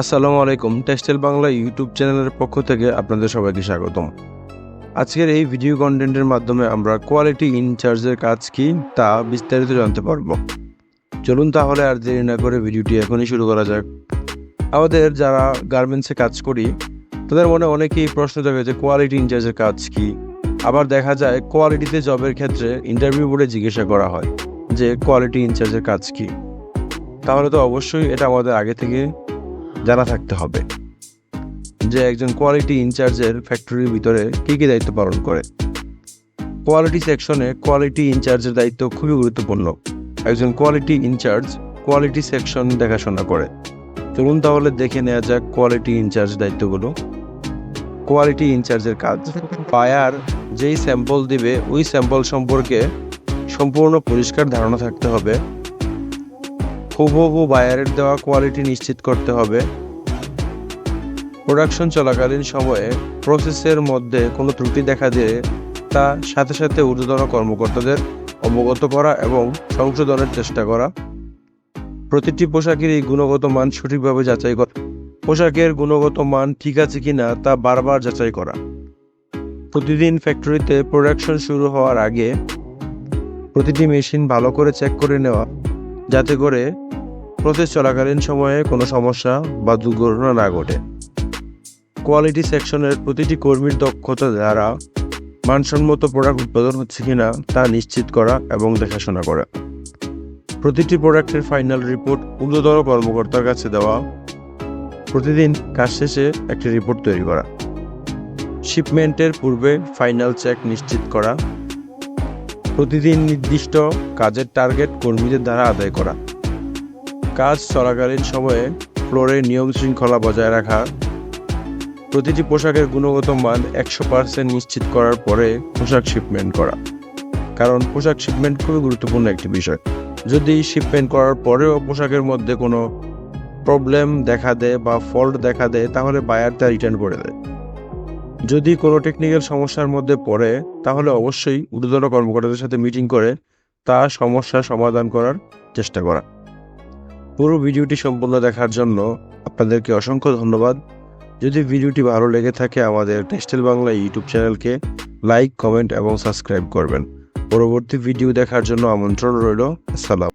আসসালামু আলাইকুম, textile Bangla YouTube চ্যানেলের পক্ষ থেকে আপনাদের সবাইকে স্বাগতম। আজকের এই ভিডিও কন্টেন্টের মাধ্যমে আমরা কোয়ালিটি ইনচার্জের কাজ কি তা বিস্তারিত জানতে পারব। চলুন তাহলে আর দেরি না করে ভিডিওটি এখনই শুরু করা যাক। আমাদের যারা গার্মেন্টসে কাজ করি, তাদের মনে অনেকেই প্রশ্ন থাকে যে কোয়ালিটি ইনচার্জের কাজ কি? আবার দেখা যায় কোয়ালিটিতে জবের ক্ষেত্রে ইন্টারভিউ বোর্ডে জিজ্ঞাসা করা হয় যে কোয়ালিটি ইনচার্জের কাজ কি? তাহলে তো অবশ্যই এটা আমাদের আগে থেকে জানা থাকতে হবে। যে একজন কোয়ালিটি ইনচার্জের ফ্যাক্টরির ভিতরে কী কী দায়িত্ব পালন করে। কোয়ালিটি সেকশনে কোয়ালিটি ইনচার্জের দায়িত্ব খুবই গুরুত্বপূর্ণ। একজন কোয়ালিটি ইনচার্জ কোয়ালিটি সেকশন দেখাশোনা করে। চলুন তাহলে দেখে নেওয়া যাক কোয়ালিটি ইনচার্জ দায়িত্বগুলো। কোয়ালিটি ইনচার্জের কাজ। বায়ার যেই স্যাম্পল দিবে, ওই স্যাম্পল সম্পর্কে সম্পূর্ণ পরিষ্কার ধারণা থাকতে হবে। হুবহু বায়ারের দেওয়া কোয়ালিটি নিশ্চিত করতে হবে। প্রোডাকশন চলাকালীন সময়ে প্রসেসের মধ্যে কোনো ত্রুটি দেখা দিলে তা সাথে সাথে ঊর্ধ্বতন কর্মকর্তাদের অবগত করা এবং সংশোধনের চেষ্টা করা। প্রতিটি পোশাকের এই গুণগত মান সঠিকভাবে যাচাই করা। পোশাকের গুণগত মান ঠিক আছে কি না তা বারবার যাচাই করা। প্রতিদিন ফ্যাক্টরিতে প্রোডাকশন শুরু হওয়ার আগে প্রতিটি মেশিন ভালো করে চেক করে নেওয়া যাতে করে প্রসেস চলাকালীন সময়ে কোনো সমস্যা বা দুর্ঘটনা না ঘটে। কোয়ালিটি সেকশনের প্রতিটি কর্মীর দক্ষতা দ্বারা মানসম্মত প্রোডাক্ট উৎপাদন হচ্ছে কিনা তা নিশ্চিত করা এবং দেখাশোনা করা। প্রতিটি প্রোডাক্টের ফাইনাল রিপোর্ট ঊর্ধ্বতর কর্মকর্তার কাছে দেওয়া। প্রতিদিন কাজ শেষে একটি রিপোর্ট তৈরি করা। শিপমেন্টের পূর্বে ফাইনাল চেক নিশ্চিত করা। প্রতিদিন নির্দিষ্ট কাজের টার্গেট কর্মীদের দ্বারা আদায় করা। কাজ চলাকালীন সময়ে ফ্লোরে নিয়ম শৃঙ্খলা বজায় রাখা। প্রতিটি পোশাকের গুণগত মান একশো পার্সেন্ট নিশ্চিত করার পরে পোশাক শিপমেন্ট করা। কারণ পোশাক শিপমেন্ট খুবই গুরুত্বপূর্ণ একটি বিষয়। যদি শিপমেন্ট করার পরেও পোশাকের মধ্যে কোনো প্রবলেম দেখা দেয় বা ফল্ট দেখা দেয়, তাহলে বায়ার তা রিটার্ন করে দেয়। যদি কোনো টেকনিক্যাল সমস্যার মধ্যে পড়ে, তাহলে অবশ্যই ঊর্ধ্বতন কর্মকর্তাদের সাথে মিটিং করে তা সমস্যার সমাধান করার চেষ্টা করা। পুরো ভিডিওটি সম্পূর্ণ দেখার জন্য আপনাদেরকে অসংখ্য ধন্যবাদ। যদি ভিডিওটি ভালো লেগে থাকে আমাদের টেক্সটাইল বাংলা ইউটিউব চ্যানেলকে লাইক কমেন্ট এবং সাবস্ক্রাইব করবেন। পরবর্তী ভিডিও দেখার জন্য আমন্ত্রণ রইল। আসসালাম।